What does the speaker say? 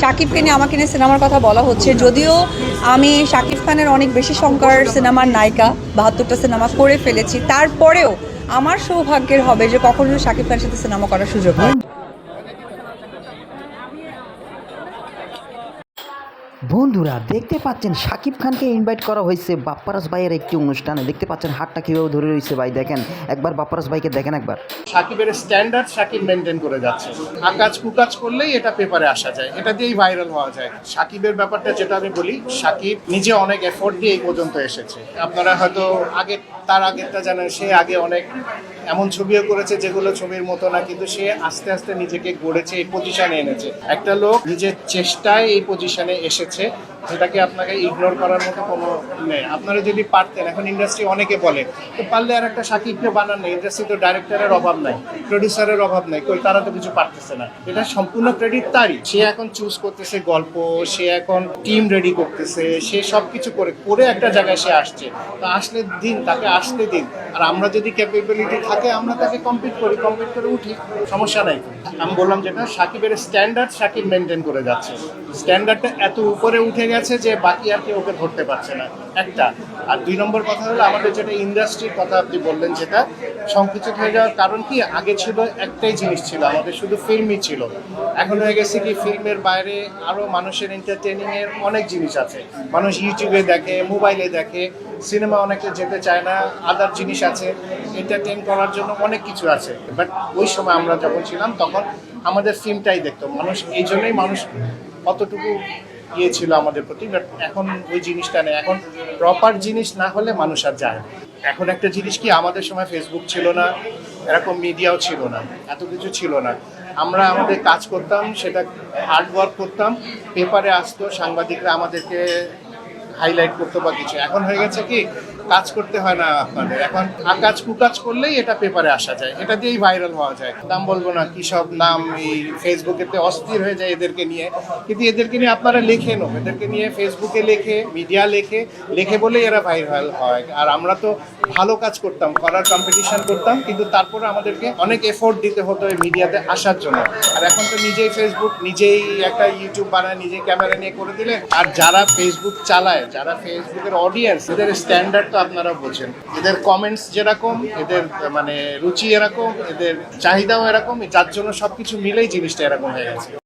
শাকিবকে নিয়ে, আমাকে নিয়ে সিনেমার কথা বলা হচ্ছে। যদিও আমি শাকিব খানের অনেক বেশি সংখ্যার সিনেমার নায়িকা, বাহাত্তরটা সিনেমা করে ফেলেছি। তারপরেও আমার সৌভাগ্যের হবে যে কখনো শাকিব খানের সাথে সিনেমা করার সুযোগ হয়। বন্ধুরা, দেখতে পাচ্ছেন সাকিব খানকে ইনভাইট করা হয়েছে বাপ্পারাস ভাইয়ের একটি অনুষ্ঠানে। দেখতে পাচ্ছেন হাতটা কীভাবে ধরে রয়েছে ভাই, দেখেন। একবার বাপ্পারাস ভাইকে দেখেন একবার। সাকিবের স্ট্যান্ডার্ড সাকিব মেনটেন করে যাচ্ছে। আকাজ কুকাজ করলেই এটা পেপারে আসা যায়। এটা দিয়েই ভাইরাল হওয়া যায়। সাকিবের ব্যাপারটা যেটা আমি বলি, সাকিব নিজে অনেক এফোর্ট দিয়ে এই পর্যন্ত এসেছে। আপনারা হয়তো আগে তার আগেরটা জানেন, সে আগে অনেক এমন ছবিও করেছে যেগুলো ছবির মতো না, কিন্তু সে আস্তে আস্তে নিজেকে গড়েছে, এই পজিশনে এনেছে। একটা লোক নিজের চেষ্টায় এই পজিশনে এসেছে যেটাকে আপনাকে ইগনোর করার মতো কোনো নেই। আপনারা যদি পারতেন, এখন ইন্ডাস্ট্রি অনেকে বলে, তো পারলে আর একটা সাকিবকে বানান নেই ইন্ডাস্ট্রি তো ডাইরেক্টরের অভাব নাই প্রডিউসারের অভাব নাই, কই তারা তো কিছু পারতেছে না। এটা সম্পূর্ণ ক্রেডিট তারই। সে এখন চুজ করতেছে গল্প, সে এখন টিম রেডি করতেছে, সে সব কিছু করে করে একটা জায়গায় সে আসছে। তো আসলে দিন, তাকে আসতে দিন। আর আমরা যদি ক্যাপেবিলিটি থাকে, আমরা তাকে কমপ্লিট করি কমপ্লিট করে উঠি, সমস্যা নাই। আমি বললাম যেটা, সাকিবের স্ট্যান্ডার্ড সাকিব মেনটেন করে যাচ্ছে। স্ট্যান্ডার্ডটা এত উপরে উঠে গেছে যে বাকি আর কেউ ওকে ধরতে পারছে না। একটা। আর দুই নম্বর কথা হলো, আমাদের যেটা ইন্ডাস্ট্রির কথা আপনি বললেন যেটা সংকুচিত হয়ে যাওয়ার কারণ কি? আগে ছিল একটাই জিনিস ছিল, আমাদের শুধু ফিল্মই ছিল। এখন হয়ে গেছে কি ফিল্মের বাইরে আরও মানুষের এন্টারটেনিংয়ের অনেক জিনিস আছে। মানুষ ইউটিউবে দেখে মোবাইলে দেখে সিনেমা অনেকে যেতে চায় না আদার জিনিস আছে এন্টারটেন করার জন্য অনেক কিছু আছে। বাট ওই সময় আমরা যখন ছিলাম, তখন আমাদের ফিল্মটাই দেখতো। মানুষ এই জন্যই মানুষ অতটুকু ইয়ে ছিল আমাদের প্রতি বাট এখন ওই জিনিসটা নেই। এখন প্রপার জিনিস না হলে মানুষ আর যায় এখন একটা জিনিস কি, আমাদের সময় ফেসবুক ছিল না, এরকম মিডিয়াও ছিল না, এত কিছু ছিল না। আমরা আমাদের কাজ করতাম, সেটা হার্ড ওয়ার্ক করতাম পেপারে আসতো, সাংবাদিকরা আমাদেরকে হাইলাইট করতে বা কিছু। এখন হয়ে গেছে কি, কাজ করতে হয় না আপনাদের। এখন আকাজ কুকাজ করলেই এটা পেপারে আসা যায়। এটা দিয়েই ভাইরাল হওয়া যায়। নাম বলব না কি সব নাম এই ফেসবুকেতে অস্থির হয়ে যায় এদেরকে নিয়ে। কিন্তু এদেরকে নিয়ে আপনারা লেখেনও এদেরকে নিয়ে ফেসবুকে লেখে মিডিয়া লেখে লেখে বলেই এরা ভাইরাল হয়। আর আমরা তো ভালো কাজ করতাম, করার কম্পিটিশন করতাম, কিন্তু তারপরে আমাদেরকে অনেক এফোর্ট দিতে হতো এই মিডিয়াতে আসার জন্য। আর এখন তো নিজেই ফেসবুক নিজেই একটা ইউটিউব বানায়, নিজেই ক্যামেরা নিয়ে করে দিলে। আর যারা ফেসবুক চালায়, যারা ফেসবুকের অডিয়েন্স এদের স্ট্যান্ডার্ড তো আপনারা বোঝেন। এদের কমেন্টস যেরকম, এদের মানে রুচি এরকম, এদের চাহিদাও এরকম, যার জন্য সবকিছু মিলেই জিনিসটা এরকম হয়ে গেছে।